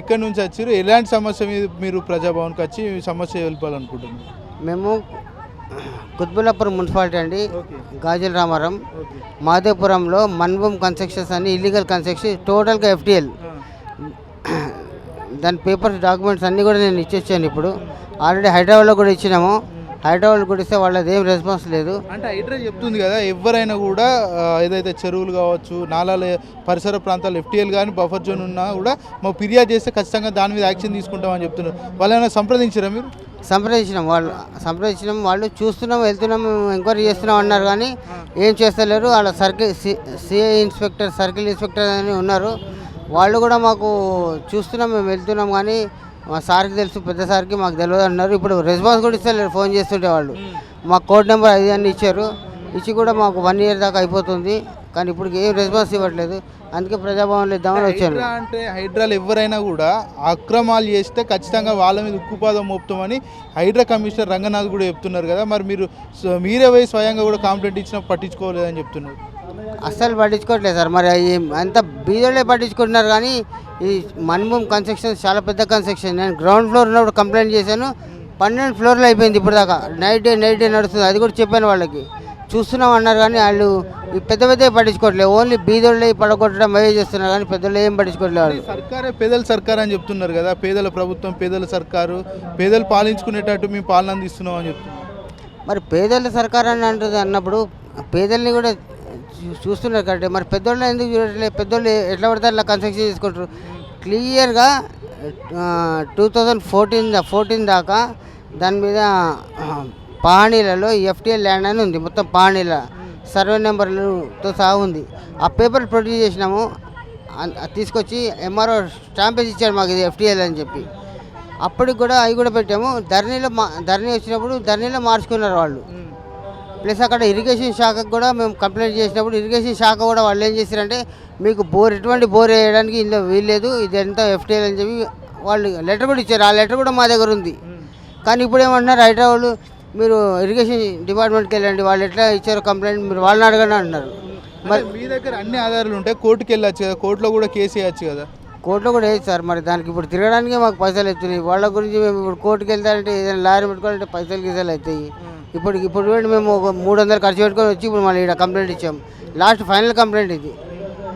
ఎక్కడి నుంచి వచ్చారు? ఎలాంటి సమస్య మీద మీరు ప్రజాభవన్కి వచ్చి సమస్య వెళ్ళాలనుకుంటున్నారు మేము కుత్బులాపురం మున్సిపాలిటీ అండి. గాజుల రామారం. ఓకే. మాదేపురంలో మన్బూమ్ కన్స్ట్రక్షన్స్ అని ఇల్లీగల్ కన్స్ట్రక్షన్ టోటల్గా ఎఫ్డిఎల్ దాని పేపర్స్ డాక్యుమెంట్స్ అన్నీ కూడా నేను ఇచ్చేసాను ఇప్పుడు. ఆల్రెడీ హైదరాబాద్లో కూడా ఇచ్చినాము. హైదరాబాద్లో కూడా ఇస్తే వాళ్ళది ఏం రెస్పాన్స్ లేదు. అంటే హైడ్రా చెప్తుంది కదా ఎవరైనా కూడా ఏదైతే చెరువులు కావచ్చు నాలాల పరిసర ప్రాంతాలు ఎఫ్టీఎల్ కానీ బఫర్ జోన్ ఉన్నా కూడా మా ఫిర్యాదు చేస్తే ఖచ్చితంగా దాని మీద యాక్షన్ తీసుకుంటామని చెప్తున్నారు. వాళ్ళైనా సంప్రదించారా మీరు? సంప్రదించినాం. వాళ్ళు సంప్రదించినాం. వాళ్ళు చూస్తున్నాం వెళ్తున్నాం ఎంక్వైరీ చేస్తున్నాం అన్నారు కానీ ఏం చేస్తలేరు. వాళ్ళ circle CI inspector circle inspector అని ఉన్నారు. వాళ్ళు కూడా మాకు చూస్తున్నాం మేము వెళ్తున్నాం కానీ మా సార్కి తెలుసు పెద్ద సార్కి మాకు తెలియదు అన్నారు. ఇప్పుడు రెస్పాన్స్ కూడా ఇస్తలేరు ఫోన్ చేస్తుంటే వాళ్ళు. మా కోడ్ నెంబర్ అది అని ఇచ్చారు. ఇచ్చి కూడా మాకు వన్ ఇయర్ దాకా అయిపోతుంది. కానీ ఇప్పుడు ఏం రెస్పాన్స్ ఇవ్వట్లేదు. అందుకే ప్రజాభవన్లో ఇద్దామని వచ్చాను. అంటే హైడ్రాలు ఎవరైనా కూడా అక్రమాలు చేస్తే ఖచ్చితంగా వాళ్ళ మీద ఉక్కుపాదం మోపుతామని హైడ్రా కమిషనర్ రంగనాథ్ కూడా చెప్తున్నారు కదా. మరి మీరు మీరే పోయి స్వయంగా కూడా కంప్లైంట్ ఇచ్చినా పట్టించుకోలేదని చెప్తున్నారు. అస్సలు పట్టించుకోవట్లేదు సార్. మరి అవి అంత బీదోళ్ళే పట్టించుకుంటున్నారు కానీ ఈ మన్భూమ్ కన్స్ట్రక్షన్ చాలా పెద్ద కన్స్ట్రక్షన్ నేను గ్రౌండ్ ఫ్లోర్ ఉన్నప్పుడు కంప్లైంట్ చేశాను. పన్నెండు ఫ్లోర్లు అయిపోయింది ఇప్పుడు దాకా నైట్ డే నైట్ డే నడుస్తుంది. అది కూడా చెప్పాను వాళ్ళకి. చూస్తున్నాం అన్నారు కానీ వాళ్ళు ఈ పెద్ద పెద్ద పట్టించుకోవట్లేదు. ఓన్లీ బీదోళ్ళే పడగొట్టడం అవే చేస్తున్నారు కానీ పెద్దోళ్ళు ఏం పట్టించుకోవట్లేదు వాళ్ళు. సర్కారే పేదల సర్కార్ అని చెప్తున్నారు కదా. పేదల ప్రభుత్వం పేదల సర్కారు. పేదలు పాలించుకునేటట్టు మేము పాలన అందిస్తున్నాం అని చెప్తున్నారు. మరి పేదల సర్కార్ అని అంటుంది అన్నప్పుడు పేదల్ని కూడా చూస్తున్నారు కరెక్ట్. మరి పెద్దోళ్ళు ఎందుకు చూడట్లేదు పెద్దోళ్ళు ఎట్లా పడితే అట్లా కన్స్ట్రక్షన్ చేసుకుంటారు. క్లియర్గా టూ థౌజండ్ ఫోర్టీన్ ఫోర్టీన్ దాకా దాని మీద ఆ, పాణీలలో ఎఫ్టీఎల్ ల్యాండ్ అని ఉంది. మొత్తం పాణీల సర్వే నెంబర్లతో సహా ఉంది. ఆ పేపర్ ప్రొడ్యూస్ చేసినాము. తీసుకొచ్చి ఎంఆర్ఓ స్టాంప్ వేసి ఇచ్చాడు మాకు ఇది ఎఫ్టీఎల్ అని చెప్పి. అప్పటికి కూడా అవి కూడా పెట్టాము. ధరణిలో మా ధరణి వచ్చినప్పుడు ధరణిలో మార్చుకున్నారు వాళ్ళు. ప్లస్ అక్కడ ఇరిగేషన్ శాఖకు కూడా మేము కంప్లైంట్ చేసినప్పుడు ఇరిగేషన్ శాఖ కూడా వాళ్ళు ఏం చేశారంటే మీకు బోర్ ఎటువంటి బోర్ వేయడానికి ఇందులో వీల్లేదు ఇది ఎంత ఎఫ్టీఎల్ అని చెప్పి వాళ్ళు లెటర్ కూడా ఇచ్చారు. ఆ లెటర్ కూడా మా దగ్గర ఉంది. కానీ ఇప్పుడు ఏమంటున్నారు హైదరాబాద్ మీరు ఇరిగేషన్ డిపార్ట్మెంట్కి వెళ్ళండి వాళ్ళు ఎట్లా ఇచ్చారో కంప్లైంట్ మీరు వాళ్ళని అడగండి అంటున్నారు. మరి మీ దగ్గర అన్ని ఆధారాలు ఉంటాయి కోర్టుకి వెళ్ళొచ్చు కదా కోర్టులో కూడా కేసు వేయచ్చు కదా? కోర్టులో కూడా వేసి సార్. మరి దానికి ఇప్పుడు తిరగడానికే మాకు పైసలు అవుతున్నాయి. వాళ్ళ గురించి మేము ఇప్పుడు కోర్టుకి వెళ్తారంటే ఏదైనా లారీ పెట్టుకోవాలంటే పైసలు గీసాలు అవుతాయి. ఇప్పుడు ఇప్పుడు చూడండి మేము ఒక మూడు వందలు ఖర్చు పెట్టుకొని వచ్చి ఇప్పుడు మళ్ళీ ఇక్కడ కంప్లైంట్ ఇచ్చాం లాస్ట్ ఫైనల్ కంప్లైంట్ ఇది.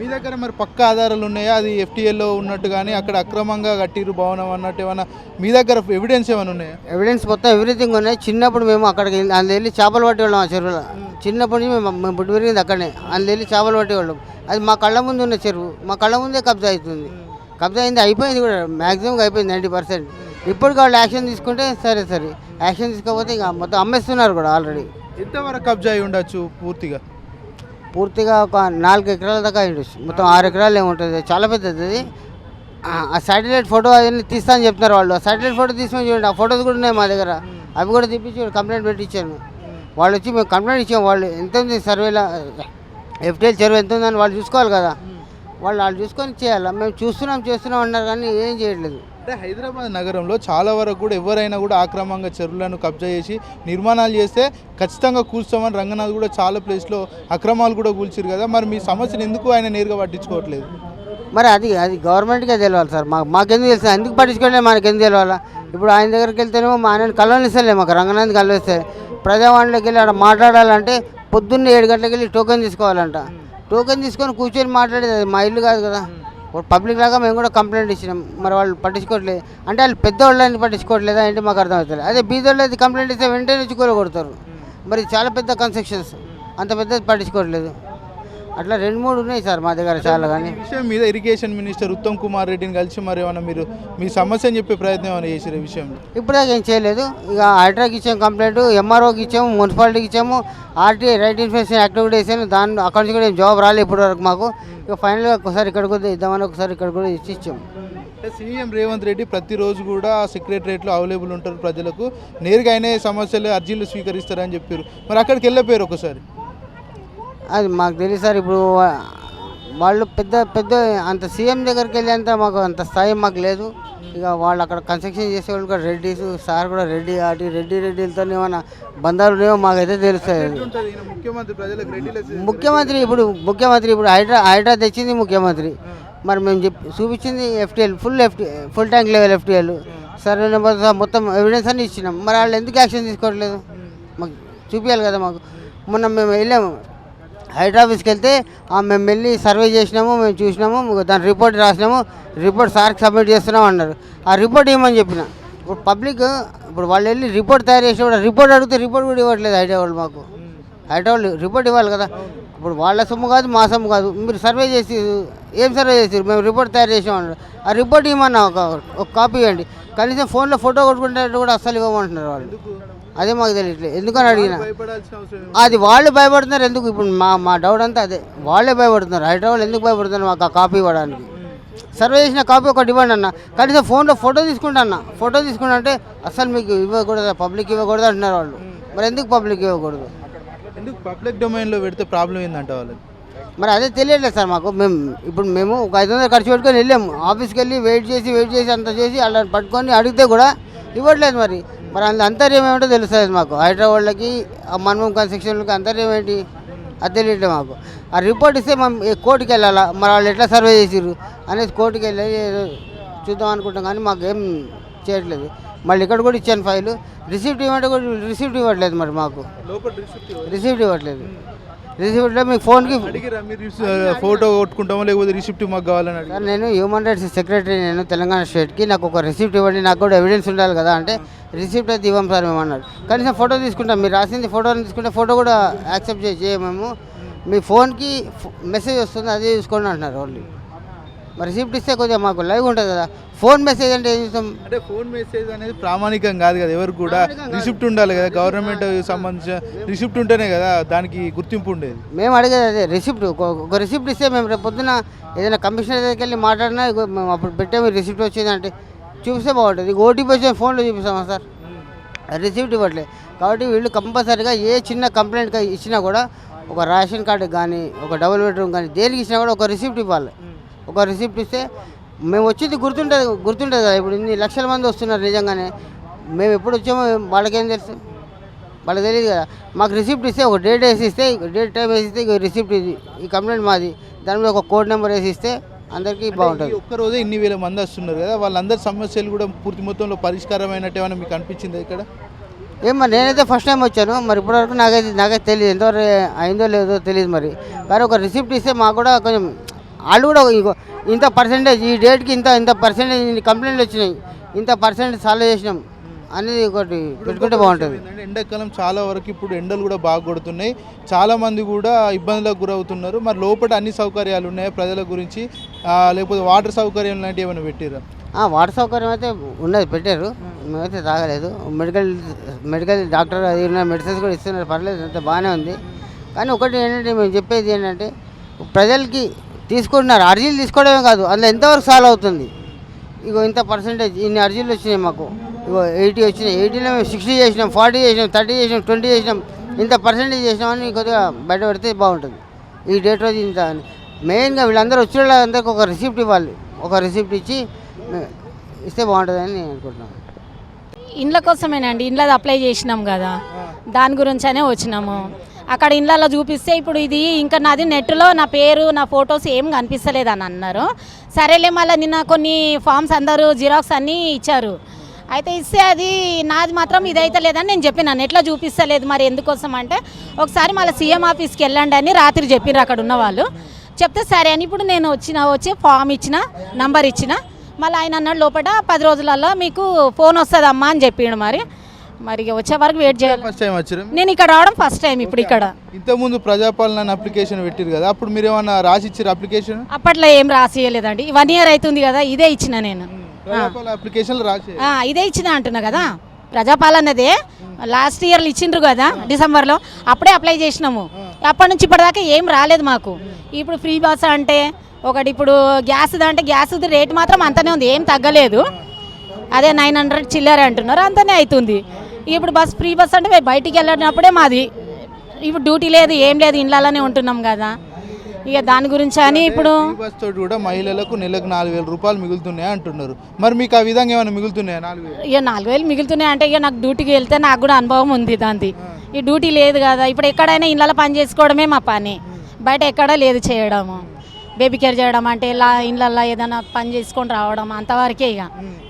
మీ దగ్గర మరి పక్క ఆధారాలు ఉన్నాయా? అది ఎఫ్టీఎల్లో ఉన్నట్టు కానీ అక్కడ అక్రమంగా కట్టిరు భవనం అన్నట్టు ఏమైనా మీ దగ్గర ఎవిడెన్స్ ఏమైనా ఉన్నాయా? ఎవిడెన్స్ మొత్తం ఎవ్రీథింగ్ ఉన్నాయి. చిన్నప్పుడు మేము అక్కడికి వెళ్ళి అందులో వెళ్ళి చేపలు పట్టేవాళ్ళం ఆ చెరువులో. చిన్నప్పటి నుంచి మేము మేము పుట్టి పెరిగింది అక్కడనే. అందులో వెళ్ళి చేపలు పట్టేవాళ్ళం. అది మా కళ్ళ ముందు ఉన్న చెరువు. మా కళ్ళ ముందే కబ్జా అవుతుంది. కబ్జా అయింది అయిపోయింది కూడా. మ్యాక్సిమం అయిపోయింది నైంటీ పర్సెంట్ ఇప్పటికి వాళ్ళు యాక్షన్ తీసుకుంటే సరే సరే. యాక్షన్ తీసుకోకపోతే ఇంకా మొత్తం అమ్మేస్తున్నారు కూడా ఆల్రెడీ. ఎంతవరకు కబ్జా అయి ఉండొచ్చు పూర్తిగా? పూర్తిగా ఒక నాలుగు ఎకరాల దాకా అయ్యిండొచ్చు మొత్తం ఆరు ఎకరాలు ఏముంటుంది చాలా పెద్దది అది. ఆ శాటిలైట్ ఫోటో అవన్నీ తీస్తా అని చెప్తున్నారు వాళ్ళు. ఆ శాటిలైట్ ఫోటో తీసుకొని చూడండి. ఆ ఫోటోస్ కూడా ఉన్నాయి మా దగ్గర. అవి కూడా తెప్పించి కంప్లైంట్ పెట్టించాను వాళ్ళు వచ్చి మేము కంప్లైంట్ ఇచ్చాము వాళ్ళు ఎంత ఉంది సర్వేలో ఎఫ్టీఎల్ చెరువు ఎంత ఉందని వాళ్ళు చూసుకోవాలి కదా. వాళ్ళు వాళ్ళు చూసుకొని చేయాలి? మేము చూస్తున్నాం చేస్తున్నాం అన్నారు కానీ ఏం చేయట్లేదు. అంటే హైదరాబాద్ నగరంలో చాలా వరకు కూడా ఎవరైనా కూడా ఆక్రమంగా చెరువులను కబ్జా చేసి నిర్మాణాలు చేస్తే ఖచ్చితంగా కూర్చోమని రంగనాథ్ కూడా చాలా ప్లేస్లో అక్రమాలు కూడా కూల్చారు కదా. మరి మీ సమస్యను ఎందుకు ఆయన నేరుగా పట్టించుకోవట్లేదు? మరి అది అది గవర్నమెంట్కే తెలియాలి సార్. మాకు మాకెందుకు తెలుసు? ఎందుకు పట్టించుకోలేదు మనకెందుకు తెలియాలా? ఇప్పుడు ఆయన దగ్గరికి వెళ్తేనేమో మా ఆయన కలవనిస్తలే మాకు. రంగనాథ్ కలవస్తే ప్రజావాణిలోకి వెళ్ళి అక్కడ మాట్లాడాలంటే పొద్దున్నే ఏడు గంటలకు వెళ్ళి టోకెన్ తీసుకోవాలంట. టోకెన్ తీసుకొని కూర్చొని మాట్లాడేది మా ఇల్లు కాదు కదా. పబ్లిక్ లాగా మేము కూడా కంప్లైంట్ ఇచ్చినాం. మరి వాళ్ళు పట్టించుకోవట్లేదు అంటే వాళ్ళు పెద్దవాళ్ళని పట్టించుకోవట్లేదా అంటే మాకు అర్థం అవుతుంది అదే బీదోళ్ళు అది కంప్లైంట్ ఇస్తే వెంటనే కూర కొడతారు. మరి చాలా పెద్ద కన్స్ట్రక్షన్స్ అంత పెద్దది పట్టించుకోవట్లేదు. అట్లా రెండు మూడు ఉన్నాయి సార్ మా దగ్గర చాలా కానీ. విషయం మీద ఇరిగేషన్ మినిస్టర్ ఉత్తమ్ కుమార్ రెడ్డిని కలిసి మరి ఏమైనా మీరు మీ సమస్యని చెప్పే ప్రయత్నం ఏమైనా చేసారు ఈ విషయంలో? ఇప్పటిదాకా ఏం చేయలేదు. ఇక హైడ్రాకి ఇచ్చాము కంప్లైంట్ ఎంఆర్ఓకి ఇచ్చాము మున్సిపాలిటీకి ఇచ్చాము ఆర్టీఐ రైట్ ఇన్ఫెక్షన్ యాక్టివిటీ వేసాను దాని అక్కడి నుంచి కూడా ఏం జాబ్ రాలేదు ఇప్పటి వరకు మాకు. ఇక ఫైనల్గా ఒకసారి ఇక్కడ కూడా ఇద్దామని ఒకసారి ఇక్కడ కూడా ఇచ్చి ఇచ్చాము సీఎం రేవంత్ రెడ్డి ప్రతిరోజు కూడా సెక్రటరియట్లో అవైలబుల్ ఉంటారు ప్రజలకు. నేరుగా అయినా సమస్యలు అర్జీలు స్వీకరిస్తారని చెప్పారు. మరి అక్కడికి వెళ్ళిపోయారు ఒకసారి. అది మాకు తెలియదు సార్. ఇప్పుడు వాళ్ళు పెద్ద పెద్ద అంత సీఎం దగ్గరికి వెళ్ళేంత మాకు అంత స్థాయి మాకు లేదు. ఇక వాళ్ళు అక్కడ కన్స్ట్రక్షన్ చేసేవాళ్ళు కూడా రెడ్డిస్ సార్ కూడా రెడ్డి ఆటి రెడ్డి రెడ్డిలతో ఏమైనా బంధాలు ఉన్నాయో మాకైతే తెలుస్తాయి ముఖ్యమంత్రి ఇప్పుడు ముఖ్యమంత్రి ఇప్పుడు హైడ్రా హైడ్రా తెచ్చింది ముఖ్యమంత్రి. మరి మేము చెప్పి చూపించింది FTL full FT full tank level FTL. Survey number మొత్తం ఎవిడెన్స్ అన్ని ఇచ్చినాం. మరి వాళ్ళు ఎందుకు యాక్షన్ తీసుకోవట్లేదు? మాకు చూపించాలి కదా మాకు. మొన్న మేము వెళ్ళాము. హెడ్ ఆఫీస్కి వెళ్తే మేము వెళ్ళి సర్వే చేసినాము మేము చూసినాము దాని రిపోర్ట్ రాసినాము రిపోర్ట్ సార్కి సబ్మిట్ చేస్తున్నాం అన్నారు. ఆ రిపోర్ట్ ఇవ్వమని చెప్పిన? ఇప్పుడు పబ్లిక్ ఇప్పుడు వాళ్ళు వెళ్ళి రిపోర్ట్ తయారు చేసి కూడా రిపోర్ట్ అడిగితే రిపోర్ట్ కూడా ఇవ్వట్లేదు హైడ్రా వాళ్ళు మాకు. హైడ్రా వాళ్ళు రిపోర్ట్ ఇవ్వాలి కదా. ఇప్పుడు వాళ్ళ సొమ్ము కాదు మా సొమ్ము కాదు. మీరు సర్వే చేసి ఏం సర్వే చేసి మేము రిపోర్ట్ తయారు చేసామన్నారు ఆ రిపోర్ట్ ఇవ్వమన్నా ఒక ఒక కాపీ ఇవ్వండి. కనీసం ఫోన్లో ఫోటో కొట్టుకుంటే కూడా అస్సలు ఇవ్వమంటున్నారు వాళ్ళు. అదే మాకు తెలియట్లేదు ఎందుకని అడిగిన? అది వాళ్ళు భయపడుతున్నారు ఎందుకు? ఇప్పుడు మా మా డౌట్ అంతా అదే. వాళ్ళే భయపడుతున్నారు. హైదరాబాద్ ఎందుకు భయపడుతున్నారు మాకు ఆ కాపీ ఇవ్వడానికి? సర్వే చేసిన కాపీ ఒకటి ఇవ్వండి అన్న. కనీసం ఫోన్లో ఫోటో తీసుకుంటా అన్న. ఫోటో తీసుకుంటా అంటే అసలు మీకు ఇవ్వకూడదు? పబ్లిక్ ఇవ్వకూడదు అంటున్నారు వాళ్ళు. మరి ఎందుకు పబ్లిక్ ఇవ్వకూడదు? ఎందుకు పబ్లిక్ డొమైన్లో పెడితే ప్రాబ్లం ఏందంట వాళ్ళకి మరి అదే తెలియట్లేదు సార్ మాకు. మేము ఇప్పుడు మేము ఒక ఐదు వందలు ఖర్చు పెట్టుకొని వెళ్ళాము. ఆఫీస్కి వెళ్ళి వెయిట్ చేసి వెయిట్ చేసి అంత చేసి అలా పట్టుకొని అడిగితే కూడా ఇవ్వట్లేదు మరి. మరి అందులో అంతర్యం ఏమిటో తెలుస్తుంది మాకు. హైదరాబాద్లకి ఆ మన్మం కన్స్ట్రక్షన్లకి అంతర్యం ఏంటి? అది తెలియట్లేదు మాకు. ఆ రిపోర్ట్ ఇస్తే మనం కోర్టుకి వెళ్ళాలా? మరి వాళ్ళు ఎట్లా సర్వే చేసిర్రు? అనేది కోర్టుకి వెళ్ళి చూద్దాం అనుకుంటాం కానీ మాకు ఏం చేయట్లేదు. మళ్ళీ ఇక్కడ కూడా ఇచ్చాను ఫైలు. రిసిప్ట్ ఇవ్వమంటే కూడా రిసిప్ట్ ఇవ్వట్లేదు మరి మాకు. రిసిప్ట్ రిసిప్ట్ ఇవ్వట్లేదు రిసిప్ట్లో మీ ఫోన్కి అడిగిరా మీరు రిసి- ఫోటో కొట్టుకుంటామో లేకపోతే రిసిప్ట్ మాకు కావాలని సార్ నేను హ్యూమన్ రైట్స్ సెక్రటరీ నేను తెలంగాణ స్టేట్కి నాకు ఒక రిసిప్ట్ ఇవ్వండి నాకు కూడా ఎవిడెన్స్ ఉండాలి కదా అంటే రిసిప్ట్ అయితే ఇవ్వం సార్ మేము అన్నాడు కనీసం ఫోటో తీసుకుంటాం మీరు రాసింది ఫోటో తీసుకుంటే ఫోటో కూడా యాక్సెప్ట్ చేసి చేయమేము మీ ఫోన్కి మెసేజ్ వస్తుంది అదే చూసుకోండి అంటున్నారు వాళ్ళు మరి రిసిప్ట్ ఇస్తే కొద్దిగా మాకు లైవ్ ఉంటుంది కదా. ఫోన్ మెసేజ్ అంటే అంటే ఫోన్ మెసేజ్ అనేది ప్రామాణికం కాదు కదా ఎవరు కూడా. రిసిప్ట్ ఉండాలి కదా గవర్నమెంట్ సంబంధించిన రిసిప్ట్ ఉంటేనే కదా దానికి గుర్తింపు ఉండేది. మేము అడిగేది అదే రిసిప్ట్ ఒక రిసిప్ట్ ఇస్తే మేము రేపు పొద్దున ఏదైనా కమిషనర్ దగ్గరికి వెళ్ళి మాట్లాడినా మేము అప్పుడు పెట్టాము రిసిప్ట్ వచ్చిందంటే చూపిస్తే బాగుంటుంది. ఓటీపీ వచ్చే ఫోన్లో చూపిస్తామా సార్? రిసిప్ట్ ఇవ్వట్లేదు కాబట్టి వీళ్ళు కంపల్సరీగా ఏ చిన్న కంప్లైంట్ ఇచ్చినా కూడా ఒక రేషన్ కార్డు కానీ ఒక డబుల్ బెడ్రూమ్ కానీ దేనికి ఇచ్చినా కూడా ఒక రిసిప్ట్ ఇవ్వాలి. ఒక రిసిప్ట్ ఇస్తే మేము వచ్చింది గుర్తుంటుంది గుర్తుంటుంది కదా. ఇప్పుడు ఇన్ని లక్షల మంది వస్తున్నారు నిజంగానే. మేము ఎప్పుడు వచ్చామో వాళ్ళకేం తెలుసు? వాళ్ళకి తెలియదు కదా. మాకు రిసిప్ట్ ఇస్తే ఒక డేట్ వేసి ఇస్తే డేట్ టైం వేసి ఇస్తే రిసిప్ట్ ఇది. ఈ కంప్లైంట్ మాది. దాని మీద ఒక కోడ్ నెంబర్ వేసి ఇస్తే అందరికీ బాగుంటుంది. ఈ ఒక్క రోజే ఇన్ని వేల మంది వస్తున్నారు కదా. వాళ్ళందరి సమస్యలు కూడా పూర్తి మొత్తంలో పరిష్కారమైనట్టు ఏమైనా మీకు అనిపించింది ఇక్కడ? ఏం మరి నేనైతే ఫస్ట్ టైం వచ్చాను. మరి ఇప్పటివరకు నాకైతే నాకైతే తెలియదు. ఎంతవరకు అయిందో లేదో తెలియదు మరి. కానీ ఒక రిసిప్ట్ ఇస్తే మాకు కూడా కొంచెం వాళ్ళు కూడా ఇంత పర్సెంటేజ్ ఈ డేట్కి ఇంత ఇంత పర్సెంటేజ్ కంప్లైంట్లు వచ్చినాయి. ఇంత పర్సెంటేజ్ సాల్వ్ చేసినాం. అనేది ఒకటి పెట్టుకుంటే బాగుంటుంది. ఎండాకాలం చాలా వరకు ఇప్పుడు ఎండలు కూడా బాగా కొడుతున్నాయి. చాలా మంది కూడా ఇబ్బందులకు గురవుతున్నారు. మరి లోపల అన్ని సౌకర్యాలు ఉన్నాయి ప్రజల గురించి? లేకపోతే వాటర్ సౌకర్యం లాంటివి ఏమైనా పెట్టిరా వాటర్ సౌకర్యం అయితే ఉన్నది పెట్టారు. మేమైతే తాగలేదు. మెడికల్ మెడికల్ డాక్టర్ అది ఉన్న మెడిసిన్స్ కూడా ఇస్తున్నారు. పర్లేదు అంత బాగానే ఉంది. కానీ ఒకటి ఏంటంటే మేము చెప్పేది ఏంటంటే ప్రజలకి తీసుకుంటున్నారు. అర్జీలు తీసుకోవడమే కాదు అందులో ఎంతవరకు సాల్వ్ అవుతుంది? ఇగో ఇంత పర్సెంటేజ్ ఇన్ని అర్జీలు వచ్చినాయి మాకు. ఇగో ఎయిటీ వచ్చినాయి. ఎయిటీలో మేము సిక్స్టీ చేసినాం ఫార్టీ చేసినాం థర్టీ చేసినాం ట్వంటీ చేసినాం. ఇంత పర్సెంటేజ్ చేసినామని కొద్దిగా బయట పెడితే బాగుంటుంది. ఈ డేట్ రోజు ఇంత అని. మెయిన్గా వీళ్ళందరూ వచ్చిన వాళ్ళందరికీ ఒక రిసిప్ట్ ఇవ్వాలి. ఒక రిసిప్ట్ ఇచ్చి ఇస్తే బాగుంటుందని నేను అనుకుంటున్నాను. ఇండ్ల కోసమేనండి. ఇండ్లది అప్లై చేసినాం కదా. దాని గురించనే వచ్చినాము. అక్కడ ఇండ్లలో చూపిస్తే ఇప్పుడు ఇది ఇంకా నాది నెట్లో నా పేరు నా ఫొటోస్ ఏం కనిపిస్తలేదు అని అన్నారు. సరేలే మళ్ళీ నిన్న కొన్ని ఫామ్స్ అందరూ జిరాక్స్ అన్నీ ఇచ్చారు. అయితే ఇస్తే అది నాది మాత్రం ఇదైతే లేదని నేను చెప్పిన. నెట్లో చూపిస్తలేదు మరి ఎందుకోసం అంటే ఒకసారి మళ్ళీ సీఎం ఆఫీస్కి వెళ్ళండి అని రాత్రి చెప్పిర్రు అక్కడ ఉన్న వాళ్ళు. చెప్తే సరే అని ఇప్పుడు నేను వచ్చిన వచ్చి ఫామ్ ఇచ్చిన నంబర్ ఇచ్చిన. మళ్ళీ ఆయన అన్నాడు లోపల పది రోజులలో మీకు ఫోన్ వస్తుందమ్మా అని చెప్పిండు మరి. మరి వచ్చే వరకు వెయిట్ చేయాలి. ఫస్ట్ టైం వచ్చారు నేను ఇక్కడ రావడం ఫస్ట్ టైం ఇప్పుడు ఇక్కడ. ఇంతకుముందు ప్రజాపాలన అప్లికేషన్ పెట్టారు కదా అప్పుడు మీరు ఏమన్నా రాసి ఇచ్చారు అప్లికేషన్ అప్పట్లో ఏం రాసియలేదండి వన్ ఇయర్ అవుతుంది కదా ఇదే ఇచ్చిన నేను. రాసి. ఇదే ఇచ్చిన అంటున్నా కదా. ప్రజాపాలనదే. లాస్ట్ ఇయర్లు ఇచ్చిండ్రు కదా డిసెంబర్లో అప్పుడే అప్లై చేసినాము. అప్పటి నుంచి ఇప్పటిదాకా ఏం రాలేదు మాకు. ఇప్పుడు ఫ్రీ బస్ అంటే ఒకటి ఇప్పుడు గ్యాస్ అంటే గ్యాస్ రేట్ మాత్రం అంతనే ఉంది ఏం తగ్గలేదు. అదే నైన్ హండ్రెడ్ చిల్లర అంటున్నారు అంతనే అవుతుంది. ఇప్పుడు బస్ ఫ్రీ బస్ అంటే మేము బయటికి వెళ్ళినప్పుడే మాది. ఇప్పుడు డ్యూటీ లేదు ఏం లేదు ఇండ్లలోనే ఉంటున్నాం కదా. ఇక దాని గురించి అని ఇప్పుడు ఈ బస్ తోటి కూడా మహిళలకు నెలకు నాలుగు వేల రూపాయలు మిగులుతున్నాయి అంటున్నారు. మరి మీకు ఆ విధంగా ఏమైనా మిగులుతున్నాయా నాలుగు వేలు? ఇక నాలుగు వేలు మిగులుతున్నాయి అంటే ఇక నాకు డ్యూటీకి వెళ్తే నాకు కూడా అనుభవం ఉంది దాంది. ఈ డ్యూటీ లేదు కదా ఇప్పుడు ఎక్కడైనా ఇళ్ళలో పని చేసుకోవడమే మా పని. బయట ఎక్కడా లేదు చేయడము. బేబీ కేర్ చేయడం అంటే ఇలా ఇళ్ళల్లో ఏదైనా పని చేసుకొని రావడం అంతవరకే ఇక.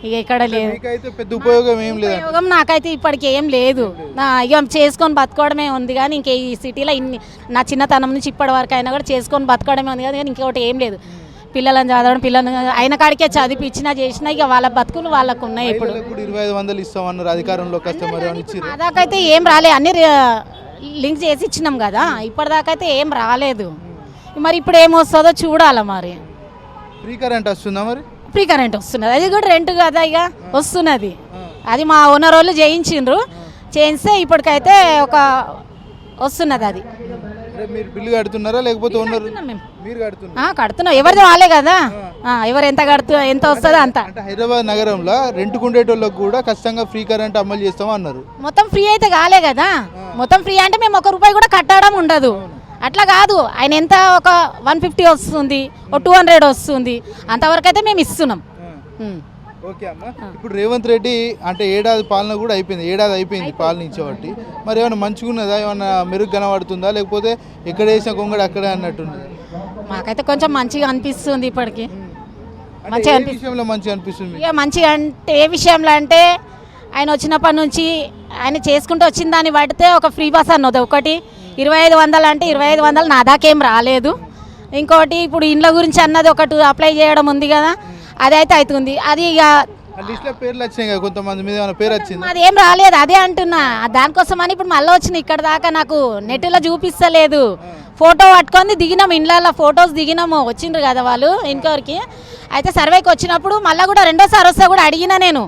ఇక ఎక్కడ లేదు. మీకైతే పెద్ద ఉపయోగం ఏం లేదు ఉపయోగం నాకైతే ఇప్పటికి ఏం లేదు. నా ఇక చేసుకొని బతకడమే ఉంది కానీ ఇంక ఈ సిటీలో ఇన్ని నా చిన్నతనం నుంచి ఇప్పటి వరకు అయినా కూడా చేసుకొని బతకడమే ఉంది కానీ ఇంకొకటి ఏం లేదు. పిల్లలను చదవడం పిల్లలను అయిన కాడికే చదివిపించినా చేసినా ఇక వాళ్ళ బతుకులు వాళ్ళకు ఉన్నాయి ఇప్పుడు. మహిళలకు కూడా ఇరవై ఐదు వందలు ఇస్తామన్నారు అధికారంలోకి వస్తే మరి ఏమైనా ఇచ్చిర్రా? మా దాకైతే ఏం రాలే. అన్ని లింక్ చేసి ఇచ్చినాం కదా. ఇప్పటిదాకైతే ఏం రాలేదు. మరి ఇప్పుడు ఏమొస్తుందో చూడాలి మరి. ఫ్రీ కరెంట్ వస్తుందా మరి? ఫ్రీ కరెంట్ వస్తున్నది. అది కూడా రెంట్ కదా ఇక వస్తున్నది. అది మా ఓనర్ వాళ్ళు చేయించిండ్రు. చేయిస్తే ఇప్పటికైతే ఒక వస్తున్నది అది. మీరు బిల్లు కడుతున్నారా లేకపోతే ఓనర్. మీరు కడుతున్నారు? ఆ, కడుతున్నాం. ఎవరిది వాళ్ళే కదా. ఆ, ఎవరు ఎంత కడుతు ఎంత వస్తుందో అంత. అంటే హైదరాబాద్ నగరంలో రెంట్కు ఉండేటోళ్ళకి కూడా ఖచ్చితంగా ఫ్రీ కరెంట్ అమలు చేస్తాం అన్నారు. మొత్తం ఫ్రీ అయితే కాలే కదా. మొత్తం ఫ్రీ అంటే మేము ఒక రూపాయి కూడా కట్టడం ఉండదు. అట్లా కాదు. ఆయన ఎంత ఒక వన్ ఫిఫ్టీ వస్తుంది ఒక టూ హండ్రెడ్ వస్తుంది. అంతవరకు అయితే మేము ఇస్తున్నాం. ఓకే అమ్మ. ఇప్పుడు రేవంత్ రెడ్డి అంటే ఏడాది పాలన కూడా అయిపోయింది. ఏడాది అయిపోయింది పాలన ఇచ్చేవాటి మరి ఏమైనా మంచిగా ఉన్నదా ఏమైనా మెరుగు కనబడుతుందా? లేకపోతే ఎక్కడ వేసిన కొంగడు అక్కడే అన్నట్టున్నది మాకైతే కొంచెం మంచిగా అనిపిస్తుంది ఇప్పటికి. మంచిగా విషయంలో మంచిగా అనిపిస్తుంది? ఇక మంచిగా అంటే ఏ విషయంలో అంటే ఆయన వచ్చినప్పటి నుంచి ఆయన చేసుకుంటూ వచ్చిన దాన్ని పడితే ఒక ఫ్రీ బస్ అన్నది ఒకటి. ఇరవై ఐదు వందలు అంటే ఇరవై ఐదు వందలు నా దాకేం రాలేదు. ఇంకోటి ఇప్పుడు ఇండ్ల గురించి అన్నది ఒకటి అప్లై చేయడం ఉంది కదా అది అయితే అవుతుంది అది ఇక ఆ లిస్ట్లో పేర్లు వచ్చినాయి కదా కొంతమంది మీద ఏమైనా పేరు వచ్చింది? మాది ఏం రాలేదు అదే అంటున్నా. దానికోసం అని ఇప్పుడు మళ్ళీ వచ్చిన ఇక్కడ దాకా నాకు నెట్లో చూపిస్తలేదు. ఫోటో పట్టుకొని దిగినాము ఇండ్లలో ఫొటోస్ దిగినాము వచ్చిండ్రు కదా వాళ్ళు ఇంకోరికి అయితే సర్వేకి వచ్చినప్పుడు మళ్ళీ కూడా రెండోసారి వస్తే కూడా అడిగినా నేను.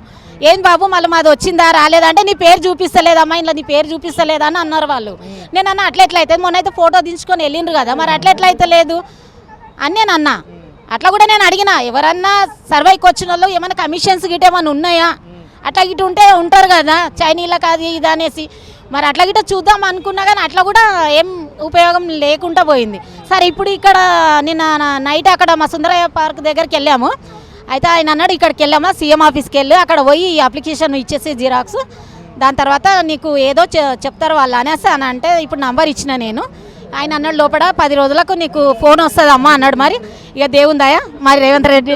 ఏం బాబు మళ్ళీ మాది వచ్చిందా రాలేదా? అంటే నీ పేరు చూపిస్తలేదమ్మా ఇంట్లో నీ పేరు చూపిస్తలేదా? అని అన్నారు వాళ్ళు. నేను అన్న అట్లా అయితే మొన్న అయితే ఫోటో దించుకొని వెళ్ళిండ్రు కదా మరి అట్లా లేదు? అని నేను అన్నా. అట్లా కూడా నేను అడిగిన ఎవరన్నా సర్వేకి వచ్చిన వాళ్ళు ఏమైనా కమిషన్స్ గిట్ట ఏమైనా ఉన్నాయా? అట్లా గిట్ట ఉంటే ఉంటారు కదా చైనీలకు అది ఇది అనేసి. మరి అట్లా గిట్ట చూద్దాం అనుకున్నా కానీ అట్లా కూడా ఏం ఉపయోగం లేకుండా పోయింది. సరే ఇప్పుడు ఇక్కడ నిన్న నైట్ అక్కడ మా సుందరయ్య పార్క్ దగ్గరికి వెళ్ళాము. అయితే ఆయన అన్నాడు ఇక్కడికి వెళ్ళామా సీఎం ఆఫీస్కి వెళ్ళి అక్కడ పోయి ఈ అప్లికేషన్ ఇచ్చేసి జిరాక్స్ దాని తర్వాత నీకు ఏదో చెప్తారు వాళ్ళు అనేసి అని అంటే ఇప్పుడు నంబర్ ఇచ్చిన నేను. ఆయన అన్నాడు లోపల పది రోజులకు నీకు ఫోన్ వస్తుంది అమ్మా అన్నాడు మరి. ఇక దేవుందాయా మరి రేవంత్ రెడ్డి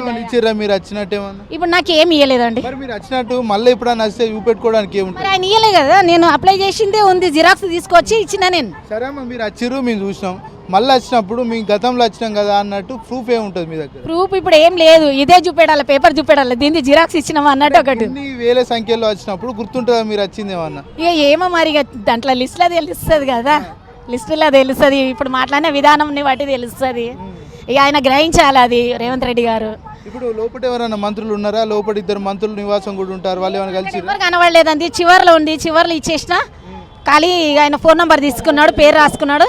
మీరు వచ్చినట్టు ఇప్పుడు నాకు ఏమి ఇవ్వలేదండి మరి మీరు వచ్చినట్టు మళ్ళీ వస్తే చూపెట్టుకోవడానికి ఏముంటుంది? ఆయన ఇవ్వలే కదా నేను అప్లై చేసిందే ఉంది జిరాక్స్ తీసుకొచ్చి ఇచ్చిన నేను. సరే అమ్మ మీరు వచ్చిర్రు మేము చూసినాం. మళ్ళీ వచ్చినప్పుడు మీ గతంలో వచ్చినాం కదా అన్నట్టు ప్రూఫ్ ఏముంటుంది మీ దగ్గర. ప్రూఫ్ ఇప్పుడు ఏం లేదు. ఇదే చూపెడాలి పేపర్ చూపెడాలి. దీన్ని జిరాక్స్ ఇచ్చినామా అన్నట్టు ఒకటి. ఇన్ని వేల సంఖ్యలో వచ్చినప్పుడు గుర్తుంటుందా మీరు వచ్చింది ఏమన్నా? ఇక ఏమో మరి ఇక దాంట్లో లిస్ట్లో తెలుస్తుంది కదా. లిస్టులో తెలుస్తుంది. ఇప్పుడు మాట్లాడిన విధానంని బట్టి తెలుస్తుంది. ఇక ఆయన గ్రహించాలి అది రేవంత్ రెడ్డి గారు. ఇప్పుడు లోపల ఎవరైనా మంత్రులు ఉన్నారా? లోపల ఇద్దరు మంత్రులు నివాసం కూడా ఉంటారు. వాళ్ళు ఏమైనా కలిసి ఎవరు కనబడలేదండి. చివర్లో ఉంది. చివర్లో ఇచ్చేసిన. ఖాళీ ఇక ఆయన ఫోన్ నెంబర్ తీసుకున్నాడు పేరు రాసుకున్నాడు.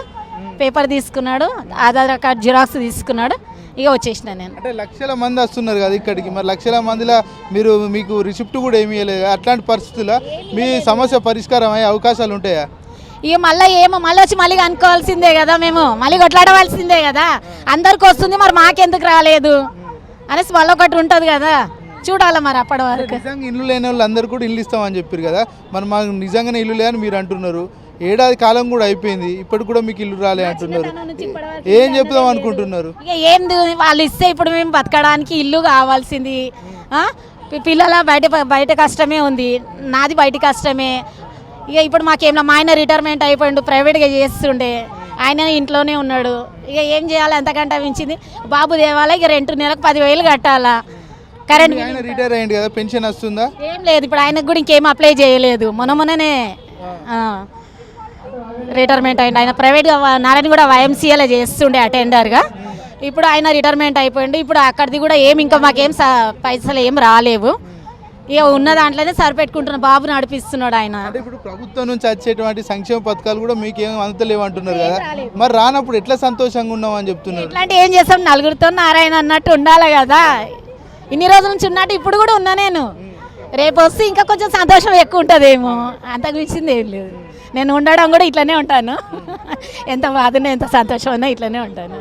పేపర్ తీసుకున్నాడు ఆధార్ కార్డ్ జిరాక్స్ తీసుకున్నాడు ఇక వచ్చేసిన నేను. అంటే లక్షల మంది వస్తున్నారు కదా ఇక్కడికి. మరి లక్షల మందిలో మీరు మీకు రిసిప్ట్ కూడా ఏమీ ఇవ్వలేదు అట్లాంటి పరిస్థితుల్లో మీ సమస్య పరిష్కారం అయ్యే అవకాశాలు ఉంటాయా? ఇక మళ్ళీ ఏమో మళ్ళీ వచ్చి మళ్ళీ కనుక్కోవాల్సిందే కదా మేము. మళ్ళీ కొట్లాడవలసిందే కదా. అందరికి వస్తుంది మరి మాకెందుకు రాలేదు? అనేసి మళ్ళీ ఒకటి ఉంటుంది కదా. చూడాలి మరి అప్పటి వరకు. నిజంగా ఇల్లు లేని వాళ్ళు అందరు కూడా ఇల్లు ఇస్తామని చెప్పారు కదా. మరి మాకు నిజంగానే ఇల్లు లేదని మీరు అంటున్నారు. ఏడాది కాలం కూడా అయిపోయింది. ఇప్పటికి కూడా మీకు ఇల్లు రాలే అంటున్నారు. ఏం చెప్దాం అనుకుంటున్నారు? ఇక ఏంది? వాళ్ళు ఇస్తే ఇప్పుడు మేము బతకడానికి ఇల్లు కావాల్సింది. పిల్లల బయట బయట కష్టమే ఉంది. నాది బయట కష్టమే. ఇక ఇప్పుడు మాకేం మా ఆయన రిటైర్మెంట్ అయిపోయిండు ప్రైవేట్గా చేస్తుండే. ఆయన ఇంట్లోనే ఉన్నాడు. ఇక ఏం చేయాలి? అంతకంటే మించింది. బాబు దేవాలా ఇక రెండు నెలకు పదివేలు కట్టాలా? కరెంట్ రిటైర్ అయ్యింది కదా? పెన్షన్ వస్తుందా? ఏం లేదు. ఇప్పుడు ఆయనకు కూడా ఇంకేం అప్లై చేయలేదు. మొన్న మొన్ననే. రిటైర్మెంట్ అయింది. ఆయన ప్రైవేట్గా నారాయణ కూడా వైఎంసీఏలో చేస్తుండే అటెండర్గా ఇప్పుడు ఆయన రిటైర్మెంట్ అయిపోయిండు. ఇప్పుడు అక్కడిది కూడా ఏం ఇంకా మాకేం పైసలు ఏం రాలేవు. ఇక ఉన్న దాంట్లోనే సరిపెట్టుకుంటున్న బాబు నడిపిస్తున్నాడు ఆయన. అంటే ఇప్పుడు ప్రభుత్వం నుంచి వచ్చేటువంటి సంక్షేమ పథకాలు కూడా మీకు ఏం అందుతలేవు అంటున్నారు కదా. మరి రానప్పుడు ఎట్లా సంతోషంగా ఉన్నామని చెప్తున్నారు? ఇట్లాంటి ఏం చేస్తాం? నలుగురితో నారాయణ అన్నట్టు ఉండాలి కదా. ఇన్ని రోజుల నుంచి ఉన్నట్టు ఇప్పుడు కూడా ఉన్నా నేను. రేపు వస్తే ఇంకా కొంచెం సంతోషం ఎక్కువ ఉంటుందేమో. అంతకు మించింది ఏం లేదు. నేను ఉండడం కూడా ఇట్లనే ఉంటాను. ఎంత బాధన ఎంత సంతోషం ఉన్నా ఇట్లనే ఉంటాను.